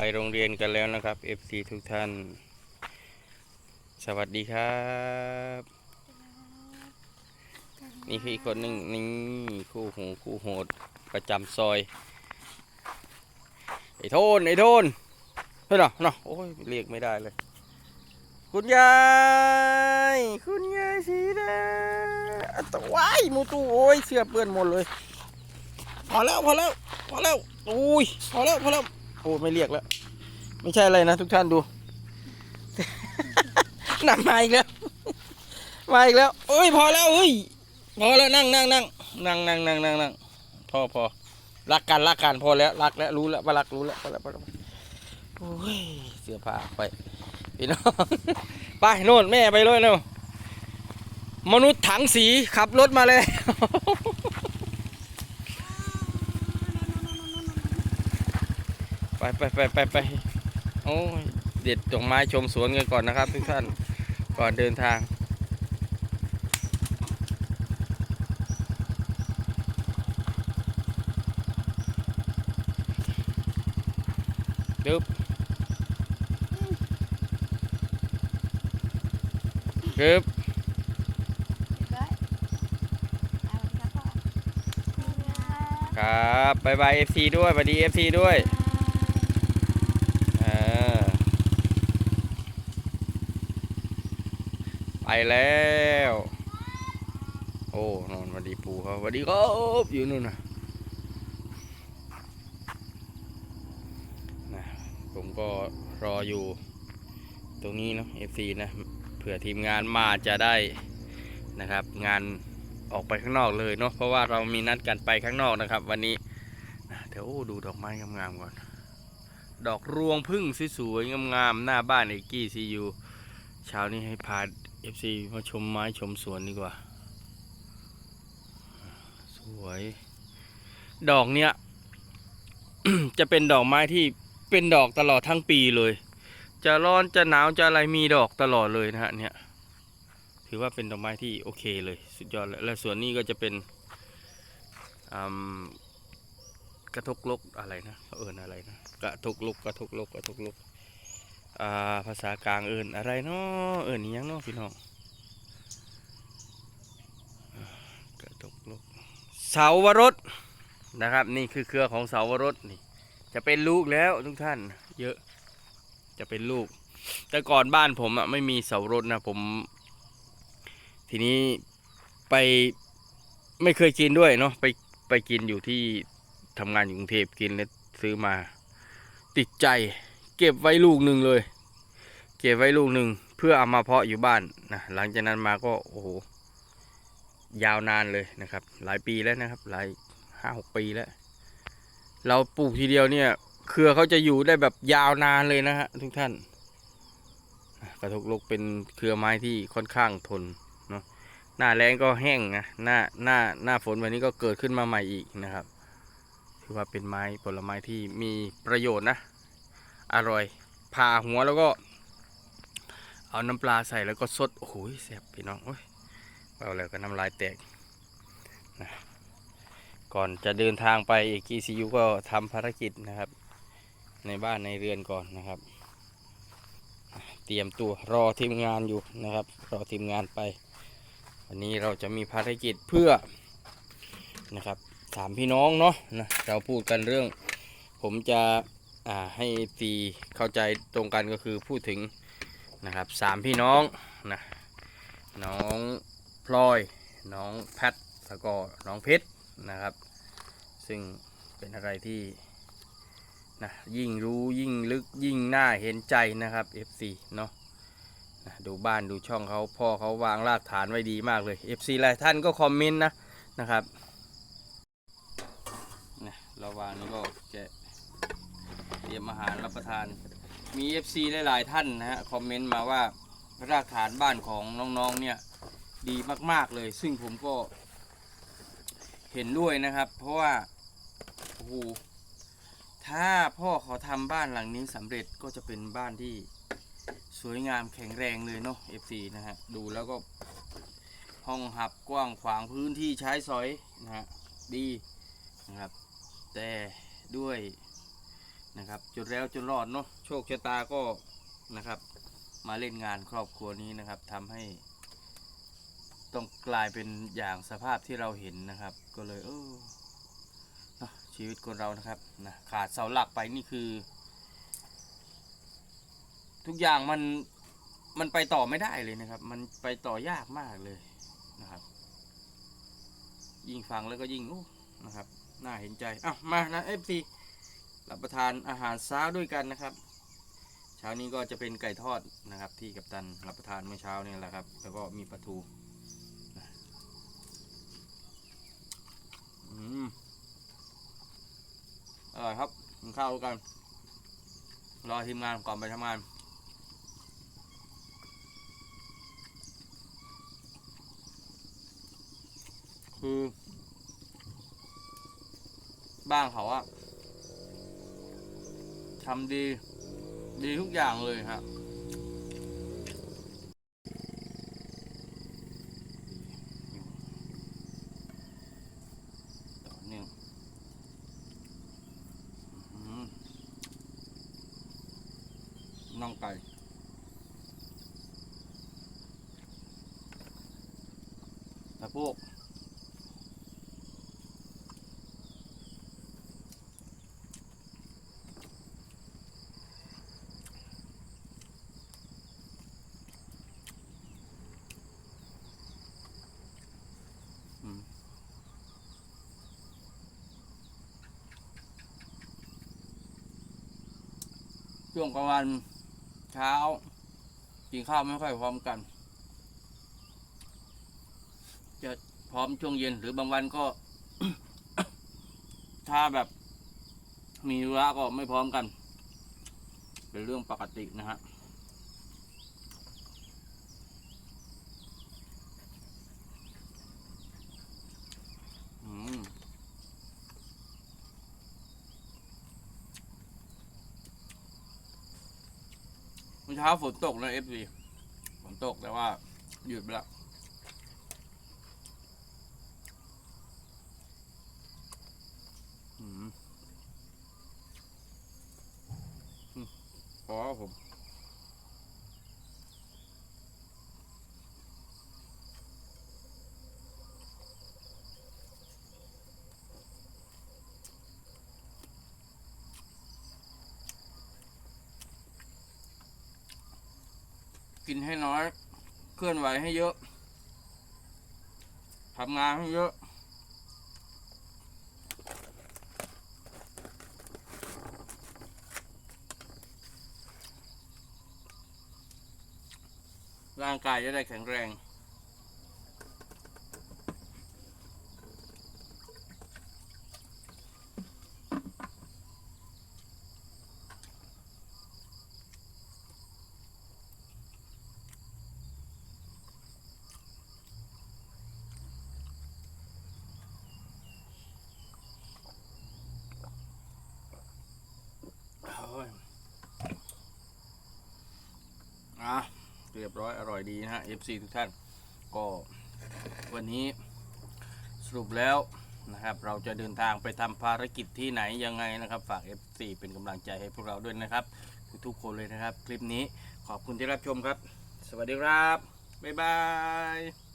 ไปโรงเรียนกันแล้วนะครับ FC ทุกท่าน สวัสดีครับ นี่คืออีกคนหนึ่งนี่คู่หูคู่โหดประจำซอย ไอ้โทนไอ้โทนเฮ้ยเนาะเนาะโอ้ยเรียกไม่ได้เลย คุณยาย คุณยายสีแดงตะวายมูตูโอ้ยเสื้อเปื้อนหมดเลย พอแล้วพอแล้วพอแล้วอุ้ยพอแล้วพอแล้ว โอ้ไม่เรียกแล้ว ไม่ใช่อะไรนะทุกท่านดู หนำมาอีกแล้ว มาอีกแล้วเอ้ยพอแล้วเฮ้ยพอแล้วนั่งนั่งนั่งนั่งนั่งนั่งนั่งนั่งพอพอรักกันรักกันพอแล้วรักแล้วรู้แล้วว่ารักรู้แล้วพอแล้วพอแล้วโอ้ยเสื้อผ้าไปพี่น้องไปโน่นแม่ไปเลยเนาะมนุษย์ถังสีขับรถมาเลย ไปไปไปไปไปโอ้ยเด็ดดอกไม้ชมสวนกันก่อนนะครับทุกท่านก่อนเดินทางดึบดึบครับบายบายเอฟซีด้วยสวัสดีเอฟซีด้วยเออ ไปแล้ว โอ้นอนวัสดีปูเขาวัสดีครับอยู่นู่นนะนะ ผมก็รออยู่ ตรงนี้เนาะ FC นะเผื่อทีมงานมาจะได้นะครับ งานออกไปข้างนอกเลยเนาะเพราะว่าเรามีนัดกันไปข้างนอกนะครับ วันนี้นะเดี๋ยวดูดอกไม้งามๆก่อน ดอกรวงพึ่งสวยๆงามๆหน้าบ้านไอ้กี้ซียูเช้านี้ให้พา FC มาชมไม้ชมสวนดีกว่า สวย ดอกเนี้ย จะเป็นดอกไม้ที่เป็นดอกตลอดทั้งปีเลย จะร้อนจะหนาวจะอะไรมีดอกตลอดเลยนะฮะเนี่ย ถือว่าเป็นดอกไม้ที่โอเคเลย สุดยอดเลยและส่วนนี้ก็จะเป็นกระทกลกอะไรนะเขาเอินอะไรนะ กระทกลกกระทกลกกระทกลก ภาษากลางเอินอะไรเนาะเอินยังเนาะพี่น้องกระทกลกเสาวรสนะครับ นี่คือเครือของเสาวรสนี่ จะเป็นลูกแล้วทุกท่าน เยอะจะเป็นลูก แต่ก่อนบ้านผมอะไม่มีเสาวรถนะผม ทีนี้ไปไม่เคยกินด้วยเนาะไปไปกินอยู่ที่ทำงานอยู่กรุงเทพกินแล้วซื้อมาติดใจ เก็บไว้ลูกหนึ่งเลย เก็บไว้ลูกหนึ่งเพื่อเอามาเพาะอยู่บ้านนะหลังจากนั้นมาก็โอ้โหยาวนานเลยนะครับ หลายปีแล้วนะครับ หลายห้าหกปีแล้ว เราปลูกทีเดียวเนี่ย เครือเขาจะอยู่ได้แบบยาวนานเลยนะฮะทุกท่าน กระทกลกเป็นเครือไม้ที่ค่อนข้างทนเนาะหน้าแรงก็แห้งนะหน้าหน้าหน้าฝนวันนี้ก็เกิดขึ้นมาใหม่อีกนะครับ ถือว่าเป็นไม้ผลไม้ที่มีประโยชน์นะ อร่อยผ่าหัวแล้วก็ เอาน้ำปลาใส่แล้วก็ซดโอ้โหแซ่บพี่น้องโอ้ยเอาแล้วก็น้ำลายแตกนะก่อนจะเดินทางไปเอกีซียูก็ทำภารกิจนะครับ ในบ้านในเรือนก่อนนะครับ เตรียมตัวรอทีมงานอยู่นะครับ รอทีมงานไป วันนี้เราจะมีภารกิจเพื่อนะครับสามพี่น้องเนาะนะเราพูดกันเรื่อง ผมจะ ให้ตีเข้าใจตรงกันก็คือพูดถึงนะครับสามพี่น้องนะน้องพลอย น้องแพทแล้วก็น้องเพชรนะครับ ซึ่งเป็นอะไรที่นะยิ่งรู้ยิ่งลึกยิ่งน่าเห็นใจนะครับ FC เนาะนะดูบ้านดูช่องเขาพ่อเขาวางรากฐานไว้ดีมากเลย FC หลายท่านก็คอมเมนต์นะนะครับนะระหว่างนี้ก็แกะ เตรียมอาหารรับประทาน มี FC หลายๆท่านนะฮะคอมเมนต์มาว่ารากฐานบ้านของน้องๆเนี่ยดีมากๆเลย ซึ่งผมก็เห็นด้วยนะครับ เพราะว่าโอ้โหถ้าพ่อเขาทำบ้านหลังนี้สำเร็จก็จะเป็นบ้านที่สวยงามแข็งแรงเลยเนาะ FC นะฮะดูแล้วก็ห้องหับกว้างขวางพื้นที่ใช้สอยนะฮะดีนะครับ แต่ด้วย นะครับจนแล้วจนรอดเนาะโชคชะตาก็นะครับ มาเล่นงานครอบครัวนี้นะครับทำให้ ต้องกลายเป็นอย่างสภาพที่เราเห็นนะครับ ก็เลยเออนะชีวิตคนเรานะครับนะขาดเสาหลักไปนี่คือ ทุกอย่างมันมันไปต่อไม่ได้เลยนะครับ มันไปต่อยากมากเลยนะครับ ยิ่งฟังแล้วก็ยิ่งนะครับน่าเห็นใจอะมานะเอฟซี รับประทานอาหารเช้าด้วยกันนะครับ เช้านี้ก็จะเป็นไก่ทอดนะครับ ที่กัปตันรับประทานเมื่อเช้านี่แหละครับ แล้วก็มีปลาทูอืมอร่อยครับกินข้าวกัน รอทีมงานก่อนไปทำงานคือบ้านเขาอะ ทำดี ดีทุกอย่างเลยครับน้อหือน่องไก่สะโพก ช่วงกลางวันเช้า กินข้าวไม่ค่อยพร้อมกัน จะพร้อมช่วงเย็นหรือบางวันก็ ถ้าแบบมีธุระก็ไม่พร้อมกัน เป็นเรื่องปกตินะฮะ อืมเมื่อเช้าฝนตกนะเอฟซีฝนตกแต่ว่า หยุดไปแล้วอืมอืมพอผม กินให้น้อย เคลื่อนไหวให้เยอะทำงานให้เยอะร่างกายจะได้แข็งแรง โอ้ยอะเรียบร้อยอร่อยดีนะฮะ FC ทุกท่าน ก็วันนี้สรุปแล้วนะครับ เราจะเดินทางไปทำภารกิจที่ไหนยังไงนะครับ ฝาก FC เป็นกำลังใจให้พวกเราด้วยนะครับ ทุกๆคนเลยนะครับ คลิปนี้ขอบคุณที่รับชมครับ สวัสดีครับ บ๊ายบาย